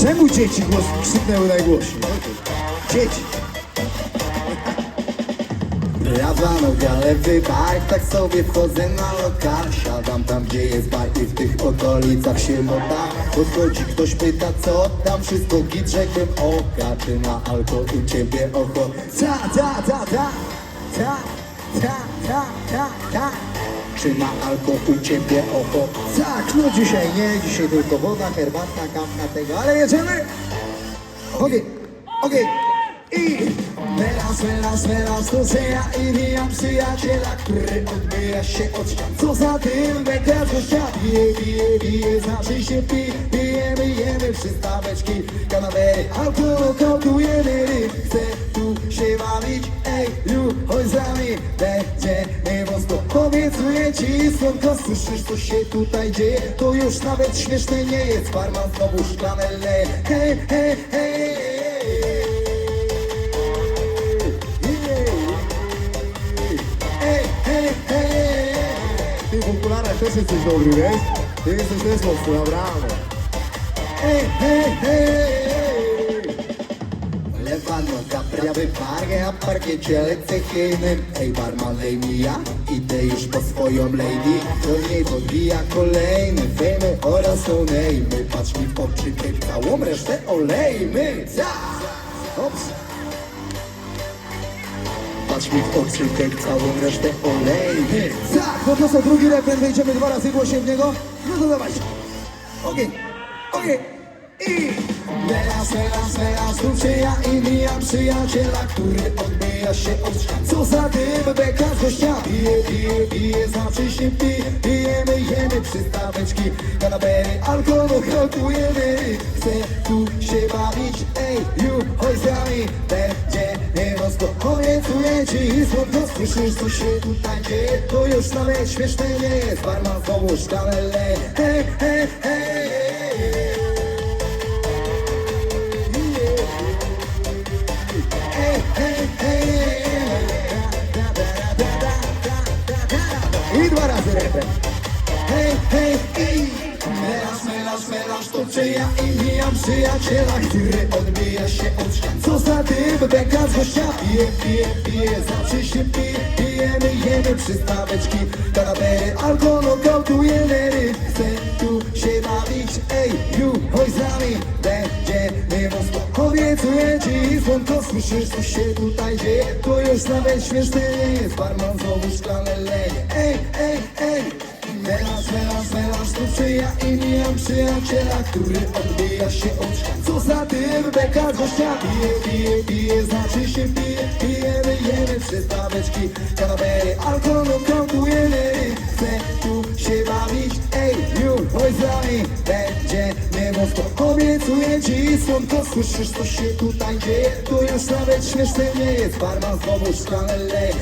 Czemu dzieci głos krzyknęły najgłośniej? Dzieci. Prawa noga, lewy bark, tak sobie wchodzę na lokal Siadam tam, gdzie jest bar i w tych okolicach się moda Podchodzi ktoś, pyta co tam, wszystko git, rzekłem oka Czy na alkohol u ciebie oko? Ta, ta, ta, ta. Ta, ta, ta, ta, ta. Czy na alkohol ciebie oko? Tak, no dzisiaj nie, dzisiaj tylko woda, herbata, kawka tego, ale jedziemy! Ogień, ogień i... Teraz, teraz, teraz to ja i mijam przyjaciela, który odbija się od ścian. Co za tym, będę gościa, bije, bije, bije, znaczy się pi, pijemy, jemy przystaweczki, kanawery, alkohol, kołtujemy, chcę tu się bawić, ej, ju, chodź za nami, będzie niewąsko. Obiecuję ci, słonko, słyszysz co się tutaj dzieje, to już nawet śmieszne nie jest, barman znowu szklanę leje, hej, hej, hej. Ty w okularach też jesteś dobry, wiesz? Ty jesteś też mocny, naprawdę. Hej, hej, hej. Lewa noga, prawy bark, a parkiecie lecę hejnem Ej barman, lej mi ja, idę już po swoją lady Do niej podbija kolejny fejmy oraz onejmy Patrz mi w oczy, ty całą resztę olejmy Tak. Ops Patrz mi w oczy, ty całą resztę olejmy Tak, podniosę drugi refren, wejdziemy dwa razy głośniej w niego. No to dawaj. Ogień, ogień i... Teraz, teraz, teraz, tu się i mijam przyjaciela, który odbija się od ścian. Co za dym, beka z gościa, pije, pije, pije, znaczy się pije, pijemy, jemy przystaweczki, kanabery, alkohol, krokujemy. Chcę tu się bawić, ej, ju, chodź z nami, będzie niewąsko. Obiecuję ci, słodko słyszysz, co się tutaj dzieje, to już nawet śmieszne nie jest, barman leje, hej, hej, hej. Hej, Hej, hej, hej. Melanż, melanż, melanż, to czy ja i mijam przyjaciela, który odbija się od ścian. Co za dym, beka z gościa, pije, pije, pije, znaczy się pije, pijemy, jemy przystaweczki, kanabery, alkohol, kołtujemy, chcę tu się bawić, ej, ju, chodź z nami, będzie niewąsko. Obiecuję ci, słonko, słyszysz, co się tutaj dzieje, to już nawet śmieszne nie jest, barman znowu szklane leje, ej, ej, ej. Melanż, melanż, melanż, to czy ja i mijam przyjaciela, który odbija się od ścian. Co za tym, beka gościa, pije, pije, pije, znaczy się pije, pijemy, jemy przystaweczki, kanabery, alkohol, kołtujemy, Obiecuję ci, słonko, słyszysz, co się tutaj dzieje, to już nawet śmieszne nie jest, barman znowu szklane leje.